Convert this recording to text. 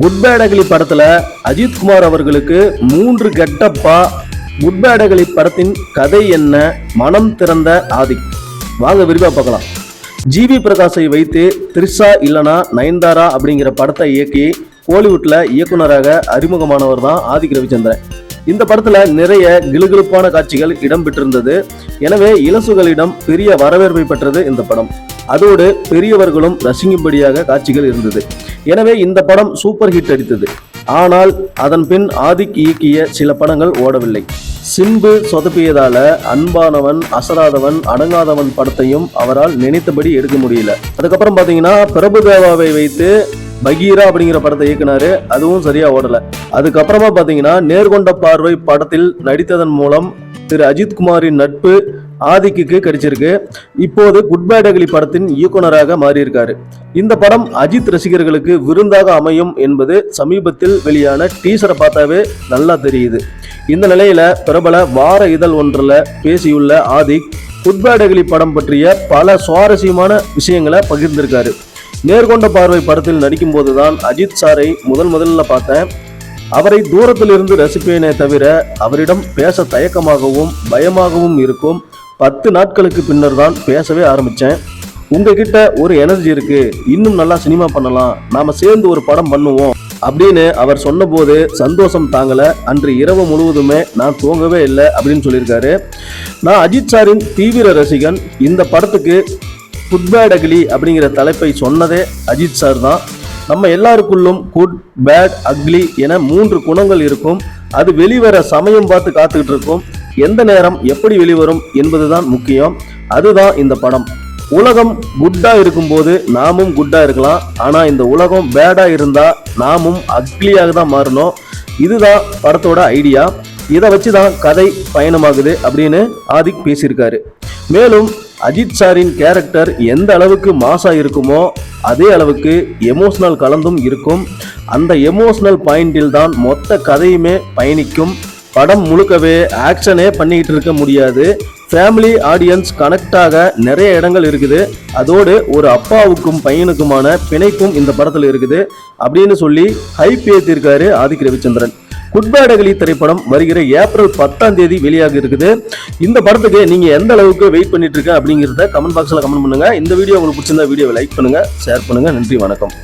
Good பேடகலி அகலி படத்துல அஜித் குமார் அவர்களுக்கு மூன்று கெட்டப்பா. குட் பேடகலி படத்தின் கதை என்ன? மனம் திறந்த ஆதி. வாங்க விரிவா பார்க்கலாம். ஜிவி பிரகாஷை வைத்து த்ரிஷா இல்லனா நயன்தாரா அப்படிங்கிற படத்தை இயக்கி கோலிவுட்ல இயக்குனராக அறிமுகமானவர் தான் ஆதிக் ரவிச்சந்திரன். இந்த படத்துல நிறைய கிளுகிளுப்பான காட்சிகள் இடம்பெற்றிருந்தது எனவே இலசுகளிடம் பெரிய வரவேற்பை பெற்றது இந்த படம். அதோடு பெரியவர்களும் ரசிக்கும்படியாக காட்சிகள் இருந்தது. எனவே இந்த படம் சூப்பர் ஹிட் அடித்தது. ஆனால் அதன் பின் ஆதிக் இயக்கிய சில படங்கள் ஓடவில்லை. சிம்பு சொதப்பியதால அன்பானவன் அசராதவன் அடங்காதவன் படத்தையும் அவரால் நினைத்தபடி எடுக்க முடியல. அதுக்கப்புறம் பாத்தீங்கன்னா பிரபுதேவாவை வைத்து பகீரா அப்படிங்கிற படத்தை இயக்குனாரு. அதுவும் சரியா ஓடல. அதுக்கப்புறமா பாத்தீங்கன்னா நேர்கொண்ட பார்வை படத்தில் நடித்ததன் மூலம் திரு அஜித்குமாரின் நட்பு ஆதிக்குக்கு கிடைச்சிருக்கு. இப்போது குட் பை டகிலி படத்தின் இயக்குனராக மாறியிருக்காரு. இந்த படம் அஜித் ரசிகர்களுக்கு விருந்தாக அமையும் என்பது சமீபத்தில் வெளியான டீசரை பார்த்தாவே நல்லா தெரியுது. இந்த நிலையில பிரபல வார இதழ் ஒன்றில் பேசியுள்ள ஆதிக் குட் பை டகிலி படம் பற்றிய பல சுவாரஸ்யமான விஷயங்களை பகிர்ந்திருக்காரு. நேர்கொண்ட பார்வை படத்தில் நடிக்கும்போது தான் அஜித் சாரை முதல் முதல்ல பார்த்தேன். அவரை தூரத்திலிருந்து ரசிப்பேனே தவிர அவரிடம் பேச தயக்கமாகவும் பயமாகவும் இருக்கும். பத்து நாட்களுக்கு பின்னர் தான் பேசவே ஆரம்பித்தேன் உங்ககிட்ட ஒரு எனர்ஜி இருக்கு. இன்னும் நல்லா சினிமா பண்ணலாம். நாம சேர்ந்து ஒரு படம் பண்ணுவோம். அப்படின்னு அவர் சொன்னபோது சந்தோஷம் தாங்கல. அன்று இரவு முழுவதுமே நான் தூங்கவே இல்லை அப்படின்னு சொல்லியிருக்காரு. நான் அஜித் சாரின் தீவிர ரசிகன். இந்த படத்துக்கு குட் பேட் அக்லி அப்படிங்கிற தலைப்பை சொன்னதே அஜித் சார் தான். நம்ம எல்லாருக்குள்ளும் குட் பேட் அக்லி என மூன்று குணங்கள் இருக்கும். அது வெளிவர சமயம் பார்த்து காத்துக்கிட்டு இருக்கும். எந்த நேரம் எப்படி வெளிவரும் என்பதுதான் முக்கியம். அதுதான் இந்த படம். உலகம் குட்டா இருக்கும்போது நாமும் குட்டா இருக்கலாம். ஆனா இந்த உலகம் பேடா இருந்தா நாமும் அக்லியாக தான் மாறணும். இதுதான் படத்தோட ஐடியா இதை வச்சு தான் கதை பயணமாகுது அப்படின்னு ஆதிக் பேசியிருக்காரு. மேலும் அஜித் சாரின் கேரக்டர் எந்த அளவுக்கு மாசா இருக்குமோ அதே அளவுக்கு எமோஷனல் கலந்தும் இருக்கும். அந்த எமோஷனல் பாயிண்டில் தான் மொத்த கதையுமே பயணிக்கும். படம் முழுக்கவே ஆக்ஷனே பண்ணிக்கிட்டு இருக்க முடியாது. ஃபேமிலி ஆடியன்ஸ் கனெக்டாக நிறைய இடங்கள் இருக்குது. அதோடு ஒரு அப்பாவுக்கும் பையனுக்குமான பிணைப்பும் இந்த படத்தில் இருக்குது. அப்படின்னு சொல்லி hype ஏற்றிருக்காரு Adhik Ravichandran. Good Bad Ugly திரைப்படம் வருகிற ஏப்ரல் பத்தாம் தேதி வெளியாக இருக்குது. இந்த படத்துக்கு நீங்கள் எந்த அளவுக்கு வெயிட் பண்ணிட்டு இருக்க அப்படிங்கிறத கமெண்ட் பாக்ஸில் கமெண்ட் பண்ணுங்க. இந்த வீடியோ உங்களுக்கு பிடிச்சிருந்தா வீடியோவை லைக் பண்ணுங்க ஷேர் பண்ணுங்கள் நன்றி வணக்கம்.